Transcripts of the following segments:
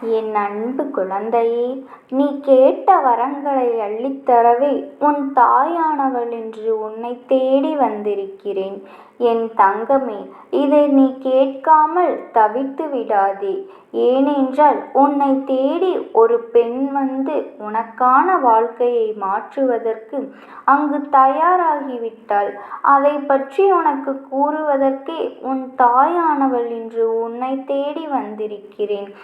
என் அன்பு குழந்தையே நீ கேட்ட வரங்களை அள்ளித்தரவே உன் தாயானவள் என்று உன்னை தேடி வந்திருக்கிறேன். என் தங்கமே இதை நீ கேட்காமல் தவித்து விடாதே. ஏனென்றால் உன்னைத் தேடி ஒரு பெண் வந்து உனக்கான வாழ்க்கையை மாற்றுவதற்கு அங்கு தயாராகிவிட்டாள். அதை பற்றி உனக்கு கூறுவதற்கே உன் தாயானவள் என்று உன்னை தேடி வந்திருக்கிறேன்.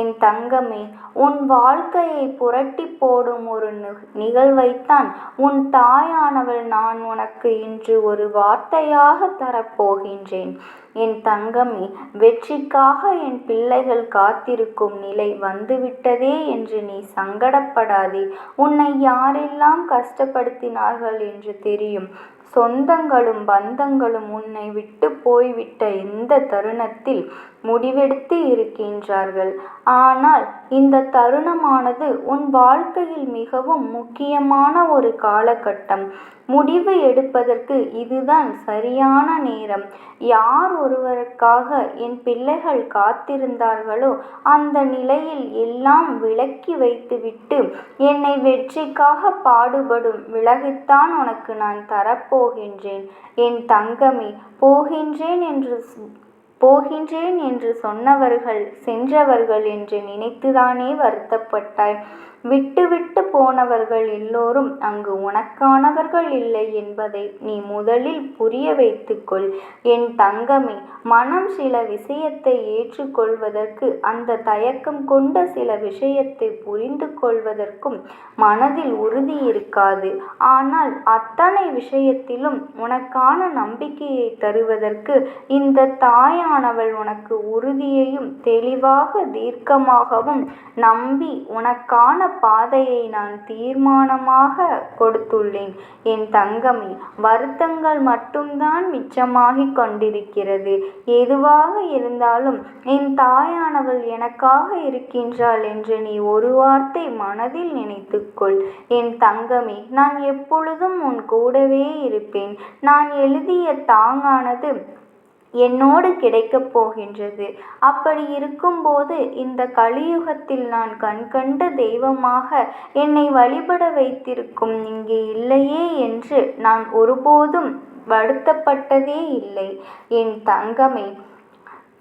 என் தங்கமே உன் வாழ்க்கையை புரட்டி போடும் ஒரு நிகழ்வைத்தான் உன் தாயானவள் நான் உனக்கு இன்று ஒரு வார்த்தையாக தரப்போகின்றேன். என் தங்கமே வெற்றிக்காக என் பிள்ளைகள் காத்திருக்கும் நிலை வந்துவிட்டதே என்று நீ சங்கடப்படாதே. உன்னை யாரெல்லாம் கஷ்டப்படுத்தினார்கள் என்று தெரியும். சொந்தங்களும் பந்தங்களும் உன்னை விட்டுப் போய்விட்ட இந்த தருணத்தில் முடிவெடுத்து இருக்கின்றார்கள். ஆனால் இந்த தருணமானது உன் வாழ்க்கையில் மிகவும் முக்கியமான ஒரு காலகட்டம். முடிவு எடுப்பதற்கு இதுதான் சரியான நேரம். யார் ஒருவருக்காக என் பிள்ளைகள் காத்திருந்தார்களோ அந்த நிலையில் எல்லாம் விலக்கி வைத்துவிட்டு என்னை வெற்றிக்காக பாடுபடும் விலகித்தான் உனக்கு நான் தரப்போகின்றேன். என் தங்கமே போகின்றேன் என்று போகின்றேன் என்று சொன்னவர்கள் சென்றவர்கள் என்று நினைத்துதானே வருத்தப்பட்டாய். விட்டுவிட்டு போனவர்கள் எல்லோரும் அங்கு உனக்கானவர்கள் இல்லை என்பதை நீ முதலில் புரிய வைத்துக்கொள். என் தங்கமே மனம் சில விஷயத்தை ஏற்றுக்கொள்வதற்கு அந்த தயக்கம் கொண்ட சில விஷயத்தை புரிந்து கொள்வதற்கும் மனதில் உறுதி இருக்காது. ஆனால் அத்தனை விஷயத்திலும் உனக்கான நம்பிக்கையை தருவதற்கு இந்த தாயானவள் உனக்கு உறுதியையும் தெளிவாக தீர்க்கமாகவும் நம்பி உனக்கான பாதையை நான் தீர்மானமாக கொடுத்துள்ளேன். என் தங்கமே வருத்தங்கள் மட்டும்தான் மிச்சமாகிக் கொண்டிருக்கிறது. எதுவாக இருந்தாலும் என் தாயானவள் எனக்காக இருக்கின்றாள் என்று நீ ஒரு வார்த்தை மனதில் நினைத்துக்கொள். என் தங்கமே நான் எப்பொழுதும் உன் கூடவே இருப்பேன். நான் எழுதிய தாங்கானது என்னோடு கிடைக்கப் போகின்றது. அப்படி இருக்கும்போது இந்த கலியுகத்தில் நான் கண்கண்ட தெய்வமாக என்னை வழிபட வைத்திருக்கும் இங்கே இல்லையே என்று நான் ஒருபோதும் வருத்தப்பட்டதே இல்லை. என் தங்கமே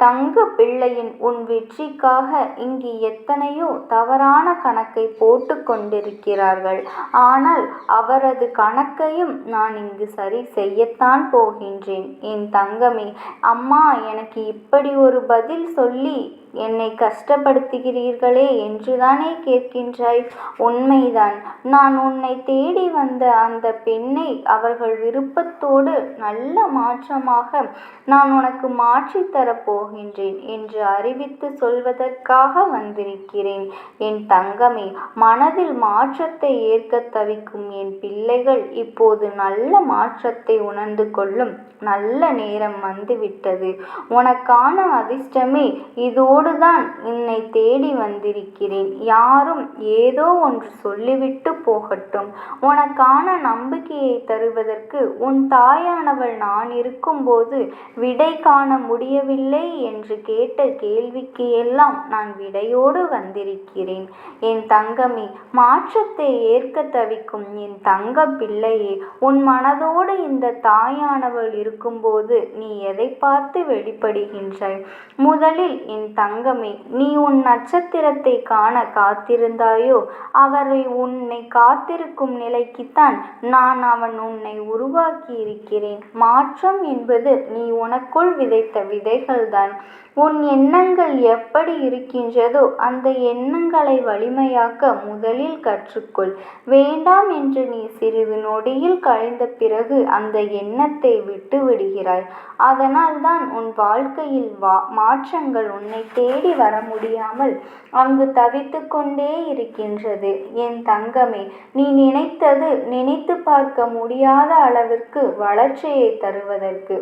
தங்க பிள்ளையின் உன் வெற்றிக்காக இங்கு எத்தனையோ தவறான கணக்கை போட்டு கொண்டிருக்கிறார்கள். ஆனால் அவரது கணக்கையும் நான் இங்கு சரி செய்யத்தான் போகின்றேன். என் தங்கமே அம்மா எனக்கு இப்படி ஒரு பதில் சொல்லி என்னை கஷ்டப்படுத்துகிறீர்களே என்றுதானே கேட்கின்றாய். உண்மைதான். நான் உன்னை தேடி வந்த அந்த பெண்ணை அவர்கள் விருப்பத்தோடு நல்ல மாற்றமாக நான் உனக்கு மாற்றித்தரப் போகின்றேன் என்று அறிவித்து சொல்வதற்காக வந்திருக்கிறேன். என் தங்கமே மனதில் மாற்றத்தை ஏற்கத் தவிக்கும் என் பிள்ளைகள் இப்போது நல்ல மாற்றத்தை உணர்ந்து கொள்ளும் நல்ல நேரம் வந்துவிட்டது. உனக்கான அதிர்ஷ்டமே இதோடு தான் உன்னை தேடி வந்திருக்கிறேன். யாரும் ஏதோ ஒன்று சொல்லிவிட்டு போகட்டும். உனக்கான நம்பிக்கையை தருவதற்கு உன் தாயானவள் நான் இருக்கும்போது விடை காண முடியவில்லை என்று கேட்ட கேள்விக்கு எல்லாம் நான் விடையோடு வந்திருக்கிறேன். என் தங்கமே மாற்றத்தை ஏற்க தவிக்கும் என் தங்க பிள்ளையே உன் மனதோடு இந்த தாயானவள் இருக்கும்போது நீ எதை பார்த்து வெளிப்படுகின்றாய்? முதலில் என் தங்க தங்கமே நீ உன் நட்சத்திரத்தை காண காத்திருந்தாயோ? அவரை உன்னை காத்திருக்கும் நிலைக்குத்தான் நான் அவன் உன்னை உருவாக்கி இருக்கிறேன் மாற்றம் என்பது நீ உனக்குள் விதைத்த விதைகள்தான். உன் எண்ணங்கள் எப்படி இருக்கின்றதோ அந்த எண்ணங்களை வலிமையாக்க முதலில் கற்றுக்கொள். வேண்டாம் என்று நீ சிறிது நொடியில் கழிந்த பிறகு அந்த எண்ணத்தை விட்டு விடுகிறாய். அதனால் தான் உன் வாழ்க்கையில் வா மாற்றங்கள் உன்னை தேடி வர முடியாமல் அங்கு தவித்து கொண்டே இருக்கின்றது. என் தங்கமே நீ நினைத்தது நினைத்து பார்க்க முடியாத அளவிற்கு வளர்ச்சியை தருவதற்கு.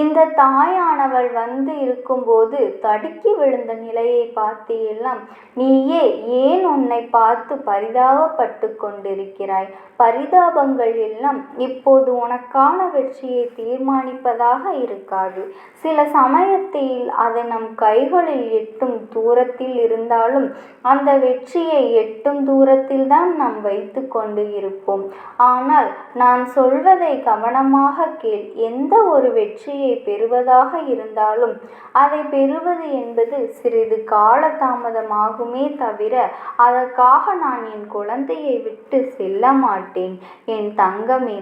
இந்த தாயானவள் வந்து இருக்கும்போது தடுக்கி விழுந்த நிலையை பார்த்து எல்லாம் நீயே ஏன் உன்னை பார்த்து பரிதாபப்பட்டு கொண்டிருக்கிறாய்? பரிதாபங்கள் எல்லாம் இப்போது உனக்கான வெற்றியை தீர்மானிப்பதாக இருக்காது. சில சமயத்தில் அது நம் கைகளில் எட்டும் தூரத்தில் இருந்தாலும் அந்த வெற்றியை எட்டும் தூரத்தில் தான் நாம் வைத்து கொண்டு இருப்போம். ஆனால் நான் சொல்வதை கவனமாக கேள். எந்த ஒரு வெற்றியை பெறுவதாக இருந்தாலும் அதை பெறுவது என்பது சிறிது கால தாமதமாகுமே தவிர அதற்காக நான் என் குழந்தையை விட்டு செல்ல மாட்டேன். என் தங்கமே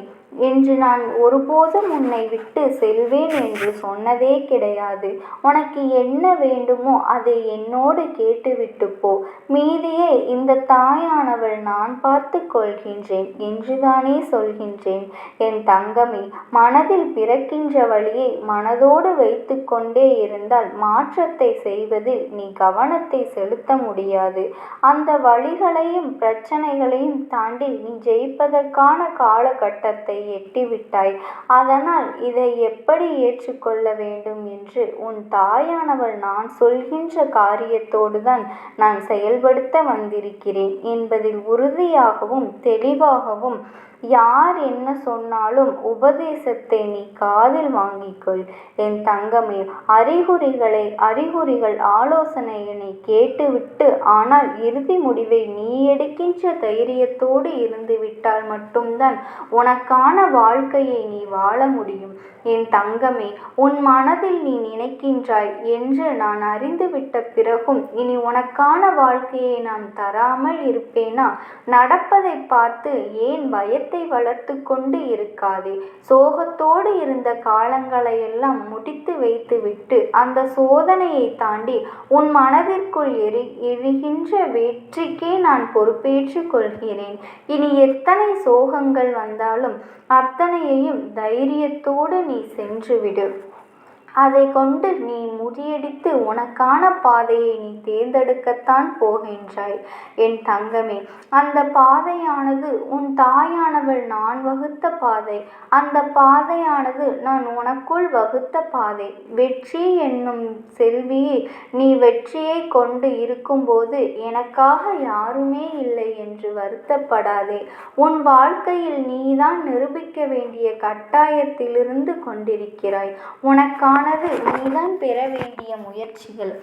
என்று நான் ஒருபோதும் உன்னை விட்டு செல்வேன் என்று சொன்னதே கிடையாது. உனக்கு என்ன வேண்டுமோ அதை என்னோடு கேட்டுவிட்டு போ. மீதியே இந்த தாயானவள் நான் பார்த்து கொள்கின்றேன் என்றுதானே சொல்கின்றேன். என் தங்கமே மனதில் பிறக்கின்ற வழியை மனதோடு வைத்து கொண்டே இருந்தால் மாற்றத்தை செய்வதில் நீ கவனத்தை செலுத்த முடியாது. அந்த வழிகளையும் பிரச்சனைகளையும் தாண்டி நீ ஜெயிப்பதற்கான காலகட்டத்தை எட்டிவிட்டாய் அதனால் இதை எப்படி ஏற்றுக்கொள்ள வேண்டும் என்று உன் தாயானவள் நான் சொல்கின்ற காரியத்தோடு தான் நான் செயல்படுத்த வந்திருக்கிறேன் என்பதில் உறுதியாகவும் தெளிவாகவும் யார் என்ன சொன்னாலும் உபதேசத்தை நீ காதில் வாங்கிக்கொள். என் தங்கமே அறிகுறிகளை அறிகுறிகள் ஆலோசனையினை கேட்டுவிட்டு ஆனால் இறுதி முடிவை நீ எடுக்கின்ற தைரியத்தோடு இருந்துவிட்டால் மட்டும்தான் உனக்கான வாழ்க்கையை நீ வாழ முடியும். என் தங்கமே உன் மனதில் நீ நினைக்கின்றாய் என்று நான் அறிந்துவிட்ட பிறகும் இனி உனக்கான வாழ்க்கையை நான் தராமல் இருப்பேனா? நடப்பதை பார்த்து ஏன் பயத்தை வளர்த்து கொண்டு இருக்காதே. சோகத்தோடு இருந்த காலங்களையெல்லாம் முடித்து வைத்துவிட்டு அந்த சோதனையை தாண்டி உன் மனதிற்குள் எரி எரிகின்ற வெற்றிக்கே நான் பொறுப்பேற்றுக் கொள்கிறேன். இனி எத்தனை சோகங்கள் வந்தாலும் அத்தனையையும் தைரியத்தோடு நீ சென்றுவிடு அதை கொண்டு நீ முறியடித்து உனக்கான பாதையை நீ தேர்ந்தெடுக்கத்தான் போகின்றாய். என் தங்கமே அந்த பாதையானது உன் தாயானவள் நான் வகுத்த பாதை. அந்த பாதையானது நான் உனக்குள் வகுத்த பாதை. வெற்றி என்னும் செல்வியை நீ வெற்றியை கொண்டு இருக்கும்போது எனக்காக யாருமே இல்லை. என்று வருத்தப்படாதே. உன் வாழ்க்கையில் நீதான் நிரூபிக்க வேண்டிய கட்டாயத்திலிருந்து கொண்டிருக்கிறாய். உனக்கானது நீதான் பெற வேண்டிய முயற்சிகள்.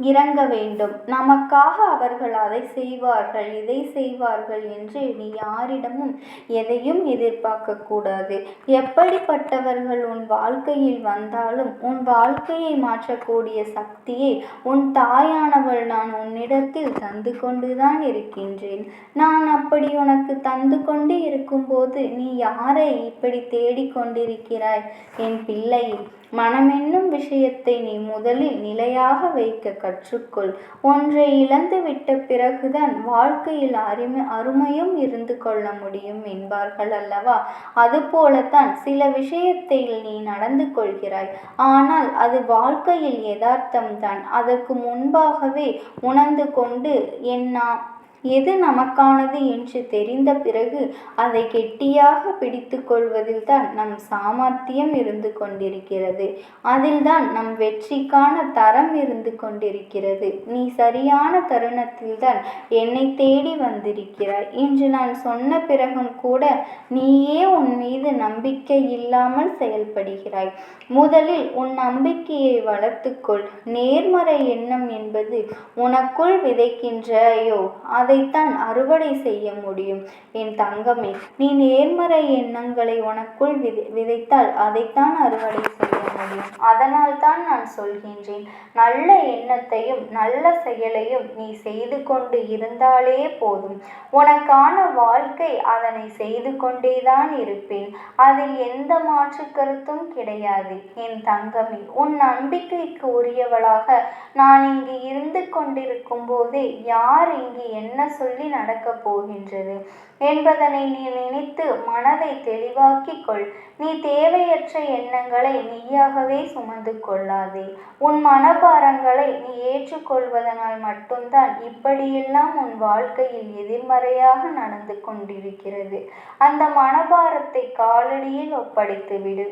இறங்க வேண்டும். நமக்காக அவர்கள் அதை செய்வார்கள் இதை செய்வார்கள் என்று நீ யாரிடமும் எதையும் எதிர்பார்க்க கூடாது எப்படிப்பட்டவர்கள் உன் வாழ்க்கையில் வந்தாலும் உன் வாழ்க்கையை மாற்றக்கூடிய சக்தியை உன் தாயானவள் நான் உன்னிடத்தில் தந்து கொண்டுதான் இருக்கின்றேன். நான் அப்படி உனக்கு தந்து கொண்டு இருக்கும்போது நீ யாரை இப்படி தேடிக்கொண்டிருக்கிறாய் என் பிள்ளையை மனமென்னும் விஷயத்தை நீ முதலில் நிலையாக வைக்க கற்றுக்கொள். ஒன்றை இழந்து விட்ட பிறகுதான் வாழ்க்கையில் அருமை அருமையும் இருந்து கொள்ள முடியும் என்பார்கள் அல்லவா? அதுபோலத்தான் சில விஷயத்தில் நீ நடந்து கொள்கிறாய். ஆனால் அது வாழ்க்கையில் யதார்த்தம்தான். அதற்கு முன்பாகவே உணர்ந்து கொண்டு என்னா எது நமக்கானது என்று தெரிந்த பிறகு அதை கெட்டியாக பிடித்து கொள்வதில்தான் நம் சாமர்த்தியம் இருந்து கொண்டிருக்கிறது. அதில்தான் நம் வெற்றிக்கான தரம் இருந்து கொண்டிருக்கிறது. நீ சரியான தருணத்தில்தான் என்னை தேடி வந்திருக்கிறாய். இன்று நான் சொன்ன பிறகும் கூட நீயே உன் மீது நம்பிக்கை இல்லாமல் செயல்படுகிறாய். முதலில் உன் நம்பிக்கையை வளர்த்துக்கொள் நேர்மறை எண்ணம் என்பது உனக்குள் விதைக்கின்றையோ அதை அதைத்தான் அறுவடை செய்ய முடியும். என் தங்கமே நீ நேர்மறை எண்ணங்களை உனக்குள் விதை விதைத்தால் அதைத்தான் அறுவடை செய்ய முடியும். அதனால் தான் நான் சொல்கின்றேன் நல்ல எண்ணத்தையும் நல்ல செயலையும் நீ செய்து கொண்டு இருந்தாலே போதும். உனக்கான வாழ்க்கை அதனை செய்து கொண்டேதான் இருப்பேன். அதில் எந்த மாற்று கருத்தும் கிடையாது. என் தங்கமே உன் நம்பிக்கைக்கு உரியவளாக நான் இங்கு இருந்து கொண்டிருக்கும் போதே யார் இங்கு என்ன சொல்லி நடக்கப் போகின்றது என்பதனை நீ நினைத்து மனதை தெளிவாக்கிக் கொள். நீ தேவையற்ற எண்ணங்களை நீயாகவே சுமந்து கொள்ளாதே. உன் மனபாரங்களை நீ ஏற்றுக்கொள்வதனால் மட்டும்தான் இப்படியெல்லாம் உன் வாழ்க்கையில் எதிர்மறையாக நடந்து கொண்டிருக்கிறது. அந்த மனபாரத்தை காலடியில் ஒப்படைத்து விடு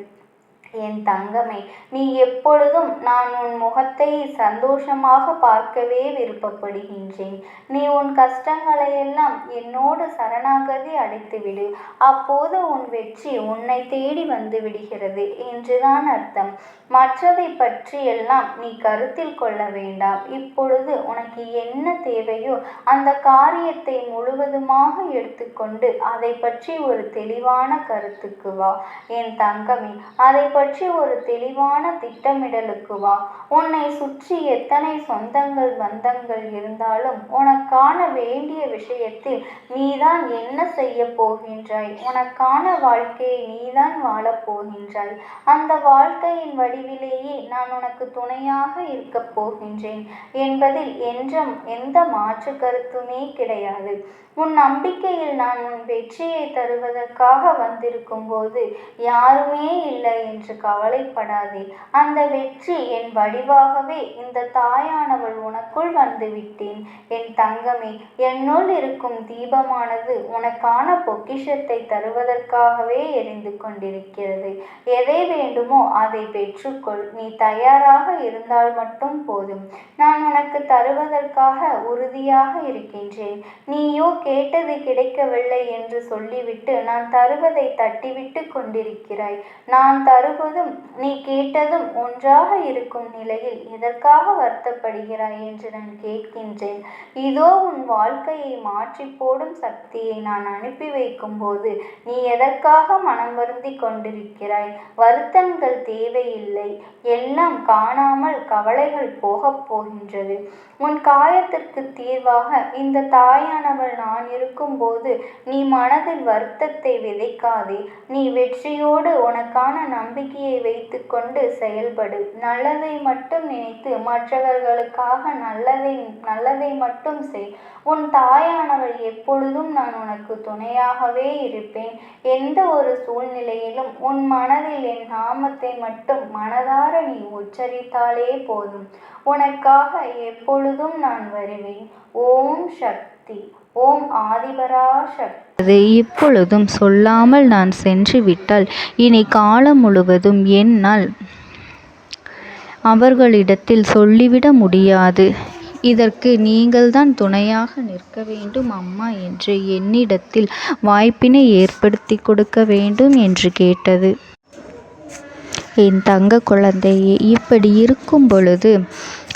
என் தங்கமே நீ எப்பொழுதும் நான் உன் முகத்தை சந்தோஷமாக பார்க்கவே விருப்பப்படுகின்றேன். நீ உன் கஷ்டங்களையெல்லாம் என்னோடு சரணாகதி அடைத்துவிடு. அப்போது உன் வெற்றி உன்னை தேடி வந்து விடுகிறது என்றுதான் அர்த்தம். மற்றதை பற்றியெல்லாம் நீ கருத்தில் கொள்ள வேண்டாம். இப்பொழுது உனக்கு என்ன தேவையோ அந்த காரியத்தை முழுவதுமாக எடுத்துக்கொண்டு அதை பற்றி ஒரு தெளிவான கருத்துக்கு வா. என் தங்கமே அதை பற்றி ஒரு தெளிவான திட்டமிடலுக்கு வா. உன்னை சுற்றி எத்தனை சொந்தங்கள் பந்தங்கள் இருந்தாலும் உனக்கான வேண்டிய விஷயத்தில் நீதான் என்ன செய்ய போகின்றாய்? உனக்கான வாழ்க்கையை நீதான் வாழப் போகின்றாய். அந்த வாழ்க்கையின் வடிவிலேயே நான் உனக்கு துணையாக இருக்கப் போகின்றேன். என்பதில் என்றும் எந்த மாற்று கருத்துமே கிடையாது. உன் நம்பிக்கையில் நான் உன் வெற்றியை தருவதற்காக வந்திருக்கும் போது யாருமே இல்லை என்று கவலைப்படாதே. அந்த வெற்றி என் வடிவாகவே இந்த தாயானவள் உனக்குள் வந்துவிட்டேன். என் தங்கமே என்னுள் இருக்கும் தீபமானது உனக்கான பொக்கிஷத்தை தருவதற்காகவே எரிந்து கொண்டிருக்கிறது. எதை வேண்டுமோ அதை பெற்றுக்கொள். நீ தயாராக இருந்தால் மட்டும் போதும். நான் உனக்கு தருவதற்காக உறுதியாக இருக்கின்றேன். நீயோ கேட்டது கிடைக்கவில்லை என்று சொல்லிவிட்டு நான் தருவதை தட்டிவிட்டு கொண்டிருக்கிறாய். நான் வருவதும் நீ கேட்டதும் ஒன்றாக இருக்கும் நிலையில் எதற்காக வருத்தப்படுகிறாய் என்று நான் கேட்கின்றேன். இதோ உன் வாழ்க்கையை மாற்றி போடும் சக்தியை நான் அனுப்பி வைக்கும் போது நீ எதற்காக மனம் வருந்தி கொண்டிருக்கிறாய்? வருத்தங்கள் தேவையில்லை. எல்லாம் காணாமல் கவலைகள் போகப் போகின்றது. உன் காயத்திற்கு தீர்வாக இந்த தாயானவள் நான் இருக்கும்போது நீ மனதில் வருத்தத்தை விதைக்காதே. நீ வெற்றியோடு உனக்கான நம்பிக்கை நம்பிக்கையை வைத்துக்கொண்டு செயல்படு. நல்லதை மட்டும் நினைத்து மற்றவர்களுக்காக நல்லதை நல்லதை மட்டும் செய். உன் தாயானவள் எப்பொழுதும் நான் உனக்கு துணையாகவே இருப்பேன். எந்த ஒரு சூழ்நிலையிலும் உன் மனதில் என் நாமத்தை மட்டும் மனதார நீ உச்சரித்தாலே போதும். உனக்காக எப்பொழுதும் நான் வருவேன். ஓம் சக்தி. ஓம் ஆதிபரா சக்தி. இப்பொழுதும் சொல்லாமல் நான் சென்று விட்டால் இனி காலம் முழுவதும் என்னால் அவர்களிடத்தில் சொல்லிவிட முடியாது. இதற்கு நீங்கள்தான் துணையாக நிற்க வேண்டும் அம்மா என்று என்னிடத்தில் வாய்ப்பினை ஏற்படுத்தி கொடுக்க வேண்டும் என்று கேட்டது. என் தங்க குழந்தையே இப்படி இருக்கும் பொழுது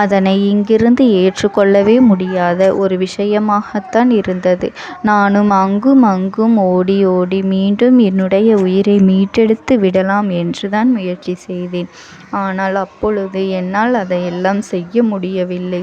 அதனை இங்கிருந்து ஏற்றுக்கொள்ளவே முடியாத ஒரு விஷயமாகத்தான் இருந்தது. நானும் அங்கும் அங்கும் ஓடி ஓடி மீண்டும் என்னுடைய உயிரை மீட்டெடுத்து விடலாம் என்றுதான் முயற்சி செய்தேன். ஆனால் அப்பொழுது என்னால் அதையெல்லாம் செய்ய முடியவில்லை.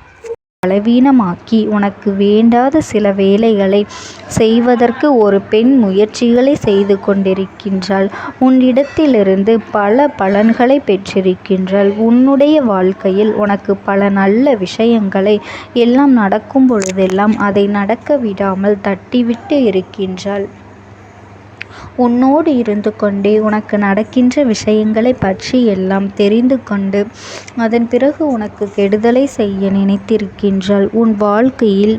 பலவீனமாக்கி உனக்கு வேண்டாத சில வேலைகளை செய்வதற்கு ஒரு பெண் முயற்சிகளை செய்து கொண்டிருக்கின்றாள். உன்னிடத்திலிருந்து பல பலன்களை பெற்றிருக்கின்றாள். உன்னுடைய வாழ்க்கையில் உனக்கு பல நல்ல விஷயங்களை எல்லாம் நடக்கும் பொழுதெல்லாம் அதை நடக்க விடாமல் தட்டிவிட்டு இருக்கின்றாள். உன்னோடு இருந்து கொண்டே உனக்கு நடக்கின்ற விஷயங்களை பற்றி எல்லாம் தெரிந்து கொண்டு அதன் பிறகு உனக்கு கெடுதலை செய்ய நினைத்திருக்கின்றாள். உன் வாழ்க்கையில்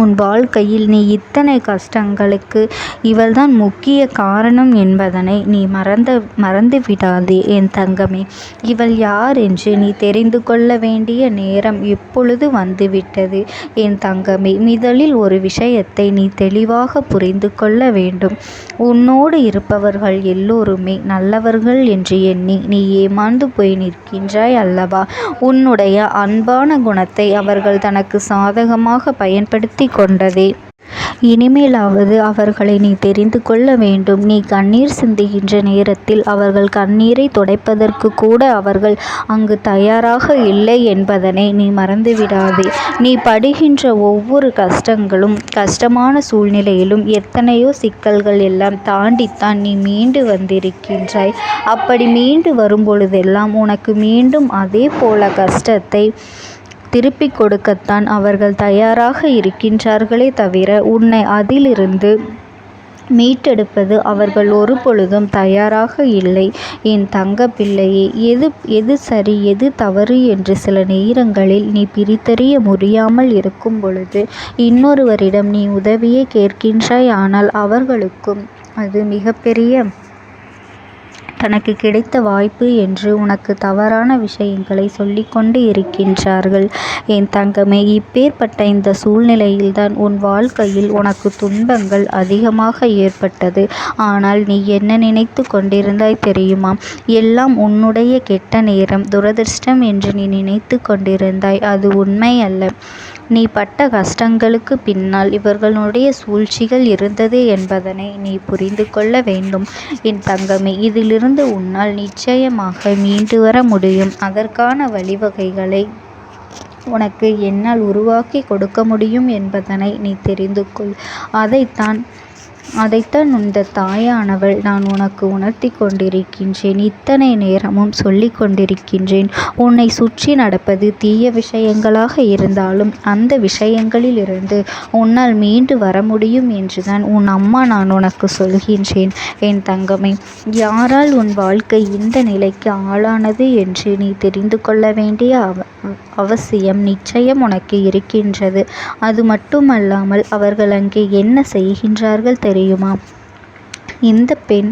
உன் வாழ்க்கையில் நீ இத்தனை கஷ்டங்களுக்கு இவள்தான் முக்கிய காரணம் என்பதனை நீ மறந்த மறந்து விடாதே என் தங்கமே. இவள் யார் என்று நீ தெரிந்து கொள்ள வேண்டிய நேரம் இப்பொழுது வந்துவிட்டது. என் தங்கமே முதலில் ஒரு விஷயத்தை நீ தெளிவாக புரிந்து கொள்ள வேண்டும். உன்னோடு இருப்பவர்கள் எல்லோருமே நல்லவர்கள் என்று எண்ணி நீ ஏமாந்து போய் நிற்கின்றாய் அல்லவா? உன்னுடைய அன்பான குணத்தை அவர்கள் தனக்கு சாதகமாக பயன்படுத்தி கொண்டதே. இனிமேலாவது அவர்களை நீ தெரிந்து கொள்ள வேண்டும். நீ கண்ணீர் சிந்துகின்ற நேரத்தில் அவர்கள் கண்ணீரை துடைப்பதற்கு கூட அவர்கள் அங்கு தயாராக இல்லை என்பதனை நீ மறந்துவிடாதே. நீ படுகின்ற ஒவ்வொரு கஷ்டங்களும் கஷ்டமான சூழ்நிலையிலும் எத்தனையோ சிக்கல்கள் எல்லாம் தாண்டித்தான் நீ மீண்டு வந்திருக்கின்றாய். அப்படி மீண்டு வரும்பொழுதெல்லாம் உனக்கு மீண்டும் அதே போல கஷ்டத்தை திருப்பிக் கொடுக்கத்தான் அவர்கள் தயாராக இருக்கின்றார்களே தவிர உன்னை அதிலிருந்து மீட்டெடுப்பது அவர்கள் ஒரு பொழுதும் தயாராக இல்லை. என் தங்க பிள்ளையே எது எது சரி எது தவறு என்று சில நேரங்களில் நீ பிரித்தறிய முடியாமல் இருக்கும் பொழுது இன்னொருவரிடம் நீ உதவியை கேட்கின்றாய். ஆனால் அவர்களுக்கும் அது மிகப்பெரிய தனக்கு கிடைத்த வாய்ப்பு என்று உனக்கு தவறான விஷயங்களை சொல்லிக்கொண்டு இருக்கின்றார்கள். என் தங்கமே இப்பேற்பட்ட இந்த சூழ்நிலையில்தான் உன் வாழ்க்கையில் உனக்கு துன்பங்கள் அதிகமாக ஏற்பட்டது. ஆனால் நீ என்ன நினைத்து கொண்டிருந்தாய் தெரியுமா? எல்லாம் உன்னுடைய கெட்ட நேரம் துரதிர்ஷ்டம் என்று நீ நினைத்து கொண்டிருந்தாய். அது உண்மை அல்ல நீ பட்ட கஷ்டங்களுக்கு பின்னால் இவர்களுடைய சூழ்ச்சிகள் இருந்தது என்பதனை நீ புரிந்து கொள்ள வேண்டும். என் தங்கமே இதிலிருந்து உன்னால் நிச்சயமாக மீண்டு வர முடியும். அதற்கான வழிவகைகளை உனக்கு என்னால் உருவாக்கி கொடுக்க முடியும் என்பதனை நீ தெரிந்து கொள். அதைத்தான் அதைத்தான் இந்த தாயானவள் நான் உனக்கு உணர்த்தி கொண்டிருக்கின்றேன். இத்தனை நேரமும் சொல்லி கொண்டிருக்கின்றேன். உன்னை சுற்றி நடப்பது தீய விஷயங்களாக இருந்தாலும் அந்த விஷயங்களிலிருந்து உன்னால் மீண்டு வர முடியும் என்றுதான் உன் அம்மா நான் உனக்கு சொல்கின்றேன். என் தங்கமே யாரால் உன் வாழ்க்கை இந்த நிலைக்கு ஆளானது என்று நீ தெரிந்து கொள்ள வேண்டிய அவ அவசியம் நிச்சயம் உனக்கு இருக்கின்றது. அது மட்டுமல்லாமல் அவர்கள் அங்கே என்ன செய்கின்றார்கள் தெரியுமா? இந்த பெண்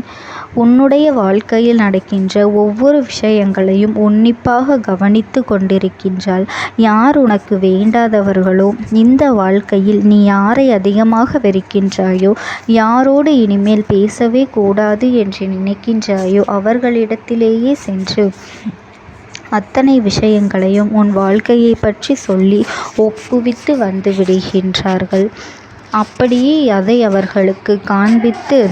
உன்னுடைய வாழ்க்கையில் நடக்கின்ற ஒவ்வொரு விஷயங்களையும் உன்னிப்பாக கவனித்து கொண்டிருக்கின்றாள். யார் உனக்கு வேண்டாதவர்களோ இந்த வாழ்க்கையில் நீ யாரை அதிகமாக வெறுக்கின்றாயோ யாரோடு இனிமேல் பேசவே கூடாது என்று நினைக்கின்றாயோ அவர்களிடத்திலேயே சென்று அத்தனை விஷயங்களையும் உன் வாழ்க்கையை பற்றி சொல்லி ஒப்புவித்து வந்து விடுகின்றார்கள். அப்படியே அதை அவர்களுக்கு காண்பித்து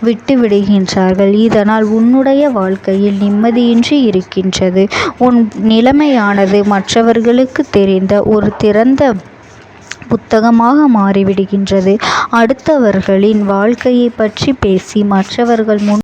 விட்டு விடுகின்றார்கள் இதனால் உன்னுடைய வாழ்க்கையில் நிம்மதியின்றி இருக்கின்றது. உன் நிலைமையானது மற்றவர்களுக்கு தெரிந்த ஒரு திறந்த புத்தகமாக மாறிவிடுகின்றது. அடுத்தவர்களின் வாழ்க்கையை பற்றி பேசி மற்றவர்கள் முன்